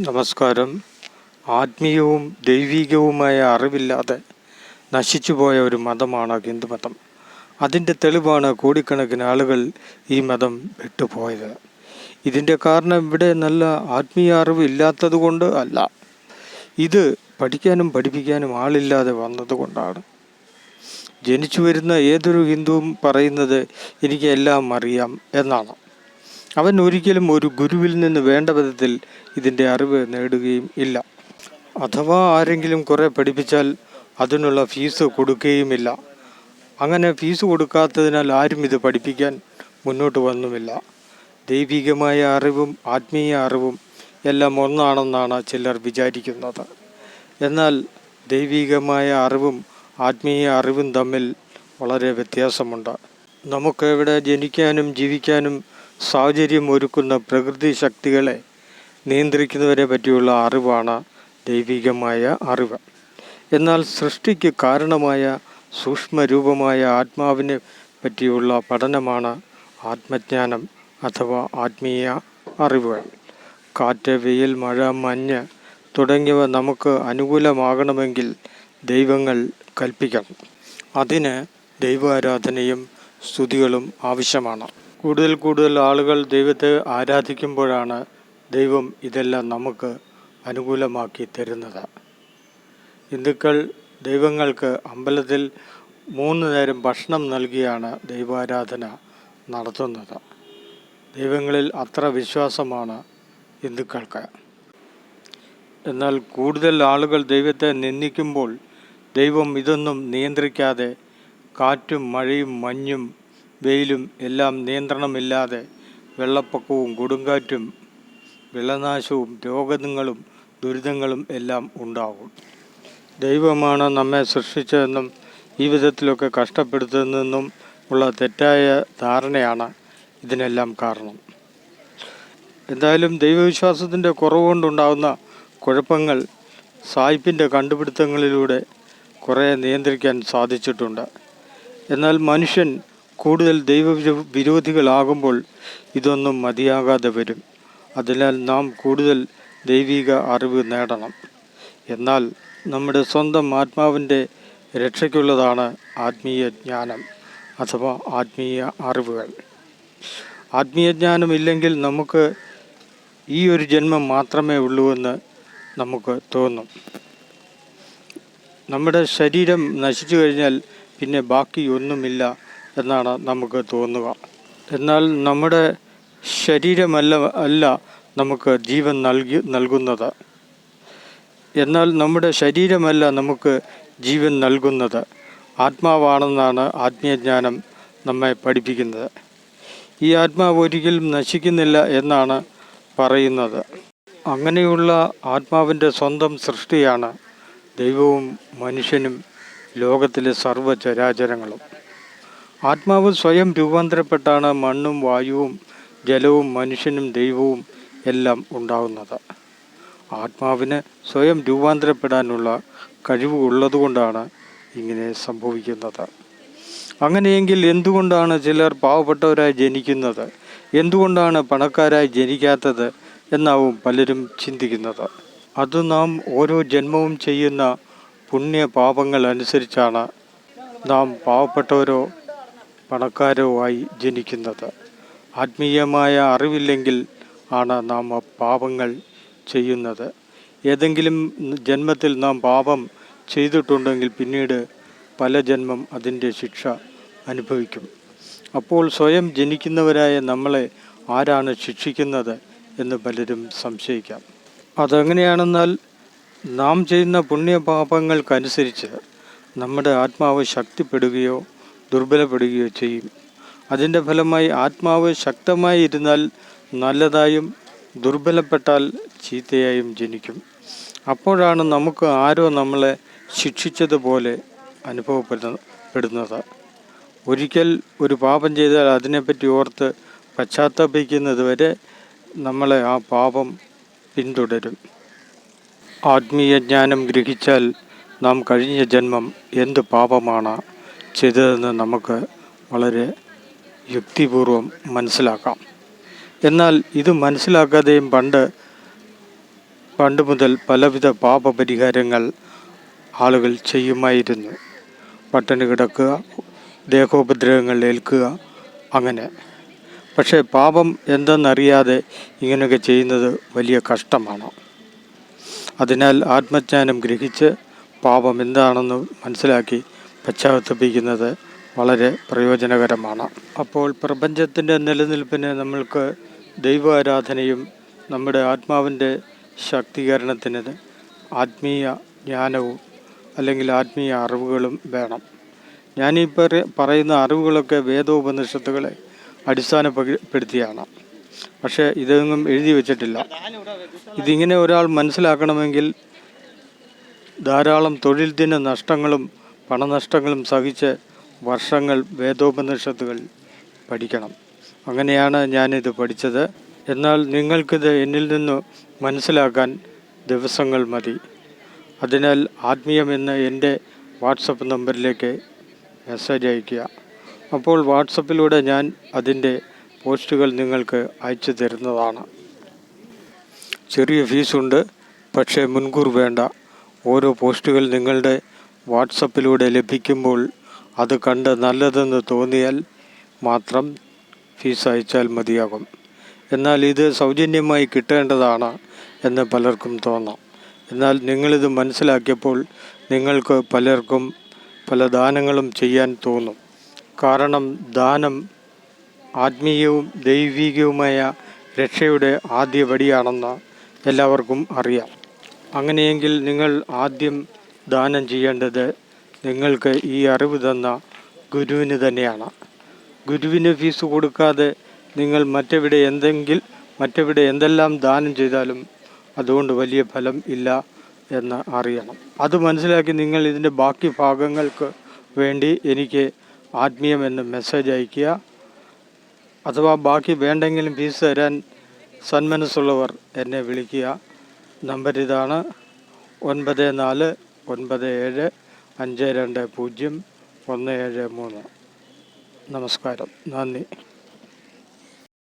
നമസ്കാരം. ആത്മീയവും ദൈവികവുമായ അറിവില്ലാതെ നശിച്ചുപോയ ഒരു മതമാണ് ഹിന്ദുമതം അതിന്റെ തെളിവാണ് കോടിക്കണക്കിന് ആളുകൾ ഈ മതം വിട്ടുപോയത്. ഇതിന്റെ കാരണം ഇവിടെ നല്ല ആത്മീയ അറിവ് ഇല്ലാത്തത് കൊണ്ട് അല്ല. ഇത് പഠിക്കാനും പഠിപ്പിക്കാനും ആളില്ലാതെ വന്നതുകൊണ്ടാണ് ജനിച്ചു വരുന്ന ഏതൊരു ഹിന്ദുവും പറയുന്നത് എനിക്ക് എല്ലാം അറിയാം എന്നാണ്. അവൻ ഒരിക്കലും ഒരു ഗുരുവിൽ നിന്ന് വേണ്ട വിധത്തിൽ ഇതിന്റെ അറിവ് നേടുകയും ഇല്ല. അഥവാ ആരെങ്കിലും കുറേ പഠിപ്പിച്ചാൽ അതിനുള്ള ഫീസ് കൊടുക്കുകയുമില്ല. അങ്ങനെ ഫീസ് കൊടുക്കാത്തതിനാൽ ആരും ഇത് പഠിപ്പിക്കാൻ മുന്നോട്ട് വന്നുമില്ല. ദൈവികമായ അറിവും ആത്മീയ അറിവും എല്ലാം ഒന്നാണെന്നാണ് ചിലർ വിചാരിക്കുന്നത്. എന്നാൽ ദൈവികമായ അറിവും ആത്മീയ അറിവും തമ്മിൽ വളരെ വ്യത്യാസമുണ്ട്. നമുക്ക് ഇവിടെ ജനിക്കാനും ജീവിക്കാനും സാഹചര്യം ഒരുക്കുന്ന പ്രകൃതി ശക്തികളെ നിയന്ത്രിക്കുന്നവരെ പറ്റിയുള്ള അറിവാണ് ദൈവികമായ അറിവ്. എന്നാൽ സൃഷ്ടിക്ക് കാരണമായ സൂക്ഷ്മരൂപമായ ആത്മാവിനെ പറ്റിയുള്ള പഠനമാണ് ആത്മജ്ഞാനം അഥവാ ആത്മീയ അറിവുകൾ. കാറ്റ് വെയിൽ മഴ മഞ്ഞ് തുടങ്ങിയവ നമുക്ക് അനുകൂലമാകണമെങ്കിൽ ദൈവങ്ങൾ കൽപ്പിക്കണം. അതിന് ദൈവാരാധനയും സ്തുതികളും ആവശ്യമാണ്. കൂടുതൽ കൂടുതൽ ആളുകൾ ദൈവത്തെ ആരാധിക്കുമ്പോഴാണ് ദൈവം ഇതെല്ലാം നമുക്ക് അനുകൂലമാക്കി തരുന്നത്. ഹിന്ദുക്കൾ ദൈവങ്ങൾക്ക് അമ്പലത്തിൽ മൂന്ന് നേരം ഭക്ഷണം നൽകിയാണ് ദൈവാരാധന നടത്തുന്നത്. ദൈവങ്ങളിൽ അത്ര വിശ്വാസമാണ് ഹിന്ദുക്കൾക്ക്. എന്നാൽ കൂടുതൽ ആളുകൾ ദൈവത്തെ നിന്ദിക്കുമ്പോൾ ദൈവം ഇതൊന്നും നിയന്ത്രിക്കാതെ കാറ്റും മഴയും മഞ്ഞും വെയിലും എല്ലാം നിയന്ത്രണമില്ലാതെ വെള്ളപ്പൊക്കവും കൊടുങ്കാറ്റും വിളനാശവും രോഗങ്ങളും ദുരിതങ്ങളും എല്ലാം ഉണ്ടാകും. ദൈവമാണ് നമ്മെ സൃഷ്ടിച്ചതെന്നും ഈ വിധത്തിലൊക്കെ കഷ്ടപ്പെടുത്തുന്നതെന്നും ഉള്ള തെറ്റായ ധാരണയാണ് ഇതിനെല്ലാം കാരണം. എന്തായാലും ദൈവവിശ്വാസത്തിന്റെ കുറവ് കൊണ്ടുണ്ടാകുന്ന കുഴപ്പങ്ങൾ സായിപ്പിന്റെ കണ്ടുപിടുത്തങ്ങളിലൂടെ കുറേ നിയന്ത്രിക്കാൻ സാധിച്ചിട്ടുണ്ട്. എന്നാൽ മനുഷ്യൻ കൂടുതൽ ദൈവ വിരോധികളാകുമ്പോൾ ഇതൊന്നും മതിയാകാതെ വരും. അതിനാൽ നാം കൂടുതൽ ദൈവിക അറിവ് നേടണം. എന്നാൽ നമ്മുടെ സ്വന്തം ആത്മാവിന്റെ രക്ഷയ്ക്കുള്ളതാണ് ആത്മീയ ജ്ഞാനം അഥവാ ആത്മീയ അറിവുകൾ. ആത്മീയ ജ്ഞാനം ഇല്ലെങ്കിൽ നമുക്ക് ഈ ഒരു ജന്മം മാത്രമേ ഉള്ളൂ എന്ന് നമുക്ക് തോന്നും. നമ്മുടെ ശരീരം നശിച്ചു കഴിഞ്ഞാൽ പിന്നെ ബാക്കി ഒന്നുമില്ല. എന്നാണ് നമുക്ക് തോന്നുക. എന്നാൽ നമ്മുടെ ശരീരമല്ല അല്ല നമുക്ക് ജീവൻ നൽകി നൽകുന്നത്. എന്നാൽ നമ്മുടെ ശരീരമല്ല നമുക്ക് ജീവൻ നൽകുന്നത്. ആത്മാവാണെന്നാണ് ആത്മീയജ്ഞാനം നമ്മെ പഠിപ്പിക്കുന്നത്. ഈ ആത്മാവ് ഒരിക്കലും നശിക്കുന്നില്ല എന്നാണ് പറയുന്നത്. അങ്ങനെയുള്ള ആത്മാവിന്റെ സ്വന്തം സൃഷ്ടിയാണ് ദൈവവും മനുഷ്യനും ലോകത്തിലെ സർവചരാചരങ്ങളും. ആത്മാവ് സ്വയം രൂപാന്തരപ്പെട്ടാണ് മണ്ണും വായുവും ജലവും മനുഷ്യനും ദൈവവും എല്ലാം ഉണ്ടാകുന്നത് ആത്മാവിന് സ്വയം രൂപാന്തരപ്പെടാനുള്ള കഴിവ് ഉള്ളതുകൊണ്ടാണ് ഇങ്ങനെ സംഭവിക്കുന്നത്. അങ്ങനെയെങ്കിൽ എന്തുകൊണ്ടാണ് ചിലർ പാവപ്പെട്ടവരായി ജനിക്കുന്നത്? എന്തുകൊണ്ടാണ് പണക്കാരായി ജനിക്കാത്തത് എന്നാവും പലരും ചിന്തിക്കുന്നത്. അത് നാം ഓരോ ജന്മവും ചെയ്യുന്ന പുണ്യ പാപങ്ങൾ അനുസരിച്ചാണ് നാം പാവപ്പെട്ടവരോ പണക്കാരോ ആയി ജനിക്കുന്നത്. ആത്മീയമായ അറിവില്ലെങ്കിൽ ആണ് നാം പാപങ്ങൾ ചെയ്യുന്നത്. ഏതെങ്കിലും ജന്മത്തിൽ നാം പാപം ചെയ്തിട്ടുണ്ടെങ്കിൽ പിന്നീട് പല ജന്മം അതിന്റെ ശിക്ഷ അനുഭവിക്കും. അപ്പോൾ സ്വയം ജനിക്കുന്നവരായ നമ്മളെ ആരാണ് ശിക്ഷിക്കുന്നത് എന്ന് പലരും സംശയിക്കാം. അതെങ്ങനെയാണെന്നാൽ നാം ചെയ്യുന്ന പുണ്യപാപങ്ങൾക്കനുസരിച്ച് നമ്മുടെ ആത്മാവ് ശക്തിപ്പെടുകയോ ദുർബലപ്പെടുകയോ ചെയ്യും. അതിന്റെ ഫലമായി ആത്മാവ് ശക്തമായി ഇരുന്നാൽ നല്ലതായും ദുർബലപ്പെട്ടാൽ ചീത്തയായും ജനിക്കും. അപ്പോഴാണ് നമുക്ക് ആരോ നമ്മളെ ശിക്ഷിച്ചതുപോലെ അനുഭവപ്പെടുന്നത്. ഒരിക്കൽ ഒരു പാപം ചെയ്താൽ അതിനെപ്പറ്റി ഓർത്ത് പശ്ചാത്തപിക്കുന്നത് വരെ നമ്മളെ ആ പാപം പിന്തുടരും. ആത്മീയ ജ്ഞാനം ഗ്രഹിച്ചാൽ നാം കഴിഞ്ഞ ജന്മം എന്ത് പാപമാണ്? ചെയ്തതെന്ന് നമുക്ക് വളരെ യുക്തിപൂർവം മനസ്സിലാക്കാം. എന്നാൽ ഇത് മനസ്സിലാക്കാതെയും പണ്ട് പണ്ട് മുതൽ പലവിധ പാപപരിഹാരങ്ങൾ ആളുകൾ ചെയ്യുമായിരുന്നു. പട്ടിണി കിടക്കുക ദേഹോപദ്രവങ്ങൾ ഏൽക്കുക അങ്ങനെ. പക്ഷേ പാപം എന്തെന്നറിയാതെ ഇങ്ങനെയൊക്കെ ചെയ്യുന്നത് വലിയ കഷ്ടമാണ്. അതിനാൽ ആത്മജ്ഞാനം ഗ്രഹിച്ച് പാപം എന്താണെന്ന് മനസ്സിലാക്കി പശ്ചാത്തപിക്കുന്നത് വളരെ പ്രയോജനകരമാണ്. അപ്പോൾ പ്രപഞ്ചത്തിന്റെ നിലനിൽപ്പിന് നമ്മൾക്ക് ദൈവാരാധനയും നമ്മുടെ ആത്മാവിന്റെ ശാക്തീകരണത്തിന് ആത്മീയ ജ്ഞാനവും അല്ലെങ്കിൽ ആത്മീയ അറിവുകളും വേണം. ഞാനീ പറ- പറയുന്ന അറിവുകളൊക്കെ വേദോപനിഷത്തുകളെ അടിസ്ഥാനപ്പെടുത്തിയാണ്. പക്ഷേ ഇതൊന്നും എഴുതി വച്ചിട്ടില്ല. ഇതിങ്ങനെ ഒരാൾ മനസ്സിലാക്കണമെങ്കിൽ ധാരാളം തൊഴിൽ ദിന നഷ്ടങ്ങളും പണനഷ്ടങ്ങളും സഹിച്ച് വർഷങ്ങൾ വേദോപനിഷത്തുകൾ പഠിക്കണം. അങ്ങനെയാണ് ഞാനിത് പഠിച്ചത്. എന്നാൽ നിങ്ങൾക്കിത് എന്നിൽ നിന്ന് മനസ്സിലാക്കാൻ ദിവസങ്ങൾ മതി. അതിനാൽ ആത്മീയമെന്ന് എന്റെ വാട്സപ്പ് നമ്പറിലേക്ക് മെസ്സേജ് അയയ്ക്കുക. അപ്പോൾ വാട്സപ്പിലൂടെ ഞാൻ അതിന്റെ പോസ്റ്റുകൾ നിങ്ങൾക്ക് അയച്ചു തരുന്നതാണ്. ചെറിയ ഫീസുണ്ട് പക്ഷേ മുൻകൂർ വേണ്ട. ഓരോ പോസ്റ്റുകൾ നിങ്ങളുടെ വാട്സപ്പിലൂടെ ലഭിക്കുമ്പോൾ അത് കണ്ട് നല്ലതെന്ന് തോന്നിയാൽ മാത്രം ഫീസ് അയച്ചാൽ മതിയാകും. എന്നാൽ ഇത് സൗജന്യമായി കിട്ടേണ്ടതാണ് എന്ന് പലർക്കും തോന്നാം. എന്നാൽ നിങ്ങളിത് മനസ്സിലാക്കിയപ്പോൾ നിങ്ങൾക്ക് പലർക്കും പല ദാനങ്ങളും ചെയ്യാൻ തോന്നും. കാരണം ദാനം ആത്മീയവും ദൈവികവുമായ രക്ഷയുടെ ആദ്യ പടിയാണെന്ന് എല്ലാവർക്കും അറിയാം. അങ്ങനെയെങ്കിൽ നിങ്ങൾ ആദ്യം ദാനം ചെയ്യേണ്ടത് നിങ്ങൾക്ക് ഈ അറിവ് തന്ന ഗുരുവിന് തന്നെയാണ്. ഗുരുവിന് ഫീസ് കൊടുക്കാതെ നിങ്ങൾ മറ്റെവിടെ എന്തെങ്കിൽ മറ്റെവിടെ എന്തെല്ലാം ദാനം ചെയ്താലും അതുകൊണ്ട് വലിയ ഫലം ഇല്ല എന്ന് അറിയണം. അത് മനസ്സിലാക്കി നിങ്ങൾ ഇതിന്റെ ബാക്കി ഭാഗങ്ങൾക്ക് വേണ്ടി എനിക്ക് ആത്മീയം എന്ന് മെസ്സേജ് അയയ്ക്കുക. അഥവാ ബാക്കി വേണ്ടെങ്കിലും ഫീസ് തരാൻ സന്മനസ്സുള്ളവർ എന്നെ വിളിക്കുക. നമ്പർ ഇതാണ് ഒൻപത് നാല് ഒൻപത് ഏഴ് അഞ്ച് രണ്ട് പൂജ്യം ഒന്ന് ഏഴ് മൂന്ന്. നമസ്കാരം. നന്ദി.